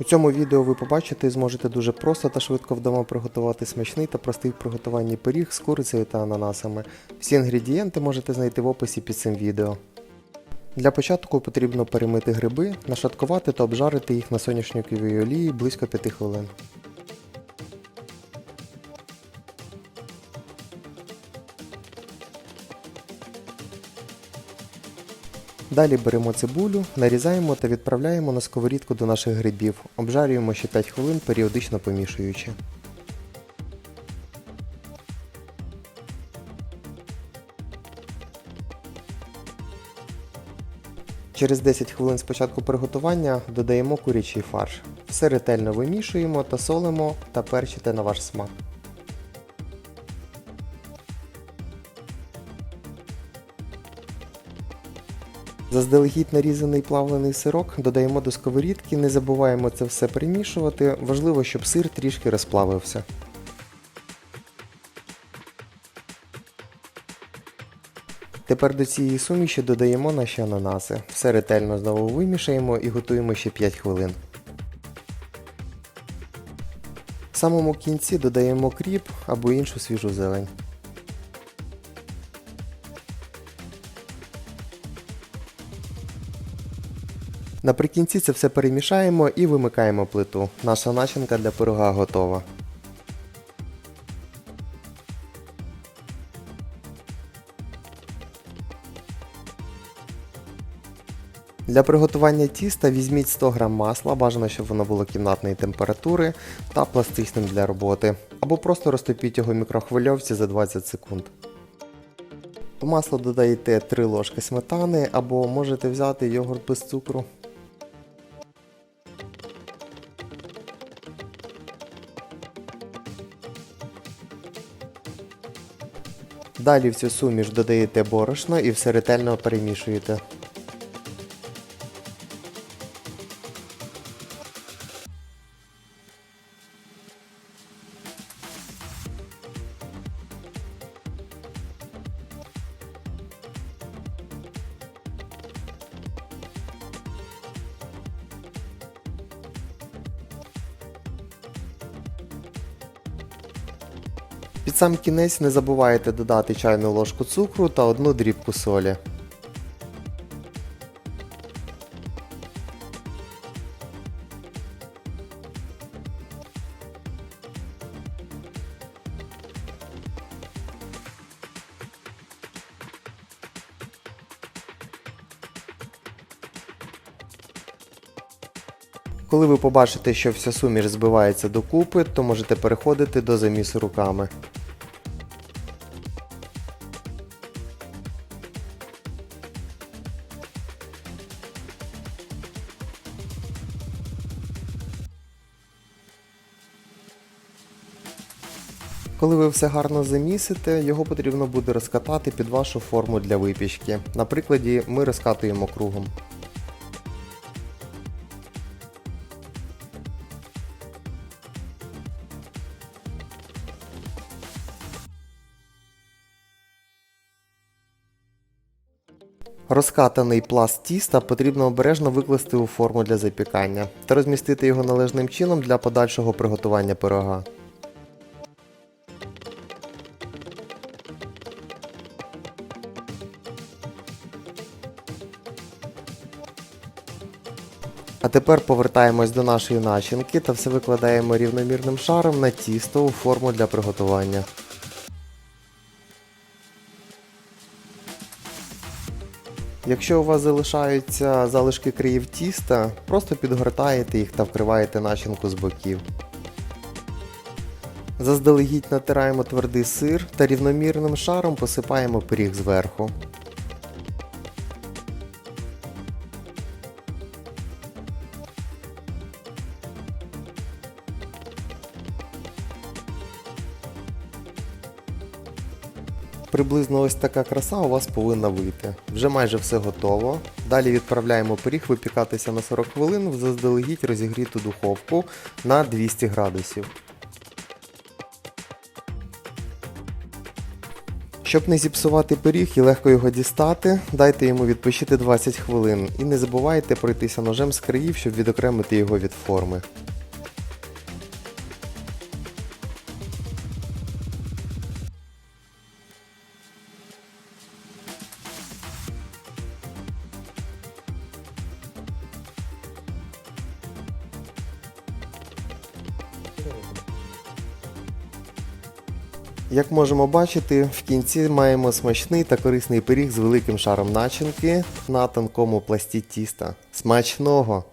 У цьому відео ви побачите і зможете дуже просто та швидко вдома приготувати смачний та простий в приготуванні пиріг з курицею та ананасами. Всі інгредієнти можете знайти в описі під цим відео. Для початку потрібно перемити гриби, нашаткувати та обжарити їх на соняшниковій олії близько 5 хвилин. Далі беремо цибулю, нарізаємо та відправляємо на сковорідку до наших грибів. Обжарюємо ще 5 хвилин, періодично помішуючи. Через 10 хвилин з початку приготування додаємо курячий фарш. Все ретельно вимішуємо та солимо та перчите на ваш смак. Заздалегідь нарізаний плавлений сирок додаємо до сковорідки, не забуваємо це все примішувати. Важливо, щоб сир трішки розплавився. Тепер до цієї суміші додаємо наші ананаси. Все ретельно знову вимішаємо і готуємо ще 5 хвилин. В самому кінці додаємо кріп або іншу свіжу зелень. Наприкінці це все перемішаємо і вимикаємо плиту. Наша начинка для пирога готова. Для приготування тіста візьміть 100 г масла, бажано, щоб воно було кімнатної температури та пластичним для роботи. Або просто розтопіть його в мікрохвильовці за 20 секунд. В масло додаєте 3 ложки сметани або можете взяти йогурт без цукру. Далі в цю суміш додаєте борошно і все ретельно перемішуєте. Під сам кінець не забувайте додати чайну ложку цукру та одну дрібку солі. Коли ви побачите, що вся суміш збивається докупи, то можете переходити до замісу руками. Коли ви все гарно замісите, його потрібно буде розкатати під вашу форму для випічки. На прикладі ми розкатуємо кругом. Розкатаний пласт тіста потрібно обережно викласти у форму для запікання та розмістити його належним чином для подальшого приготування пирога. А тепер повертаємось до нашої начинки та все викладаємо рівномірним шаром на тісто у форму для приготування. Якщо у вас залишаються залишки країв тіста, просто підгортаєте їх та вкриваєте начинку з боків. Заздалегідь натираємо твердий сир та рівномірним шаром посипаємо пиріг зверху. Приблизно ось така краса у вас повинна вийти. Вже майже все готово. Далі відправляємо пиріг випікатися на 40 хвилин в заздалегідь розігріту духовку на 200 градусів. Щоб не зіпсувати пиріг і легко його дістати, дайте йому відпочити 20 хвилин і не забувайте пройтися ножем з країв, щоб відокремити його від форми. Як можемо бачити, в кінці маємо смачний та корисний пиріг з великим шаром начинки на тонкому пласті тіста. Смачного!